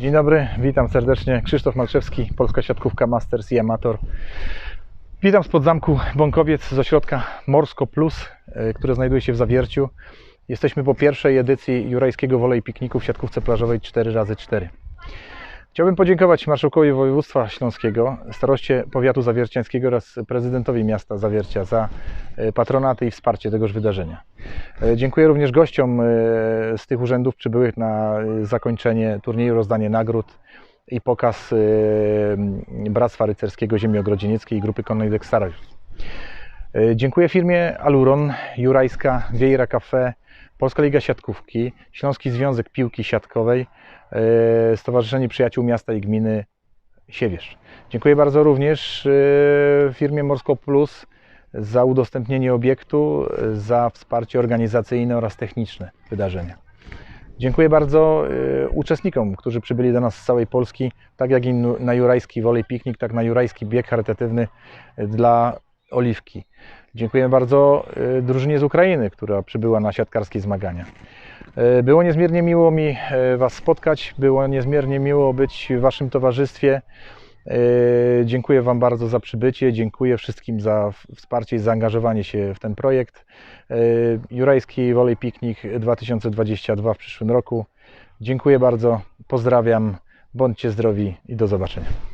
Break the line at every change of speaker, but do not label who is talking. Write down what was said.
Dzień dobry, witam serdecznie. Krzysztof Malczewski, Polska Siatkówka Masters i Amator. Witam spod zamku Bąkowiec z ośrodka Morsko Plus, y, które znajduje się w Zawierciu. Jesteśmy po pierwszej edycji Jurajskiego Wolej Pikniku w siatkówce plażowej 4x4. Chciałbym podziękować Marszałkowi Województwa Śląskiego, staroście powiatu zawierciańskiego oraz prezydentowi miasta Zawiercia za patronaty i wsparcie tegoż wydarzenia. E, Dziękuję również gościom e, z tych urzędów przybyłych na e, zakończenie turnieju, rozdanie nagród i pokaz e, Bractwa Rycerskiego Ziemi Ogrodzienieckiej i Grupy Konnej Dextarius. E, Dziękuję firmie Aluron, Jurajska, Wiejra Cafe, Polska Liga Siatkówki, Śląski Związek Piłki Siatkowej, e, Stowarzyszenie Przyjaciół Miasta i Gminy Siewierz. Dziękuję bardzo również e, firmie Morsko Plus za udostępnienie obiektu, za wsparcie organizacyjne oraz techniczne wydarzenia. Dziękuję bardzo y, uczestnikom, którzy przybyli do nas z całej Polski, tak jak i na Jurajski Wolej Piknik, tak na Jurajski Bieg Charytatywny y, dla Oliwki. Dziękuję bardzo y, drużynie z Ukrainy, która przybyła na siatkarskie zmagania. Było niezmiernie miło mi Was spotkać, było niezmiernie miło być w Waszym towarzystwie. Yy, Dziękuję Wam bardzo za przybycie, dziękuję wszystkim za wsparcie i zaangażowanie się w ten projekt. Yy, Jurajski Wolej Piknik 2022 w przyszłym roku. Dziękuję bardzo, pozdrawiam, bądźcie zdrowi i do zobaczenia.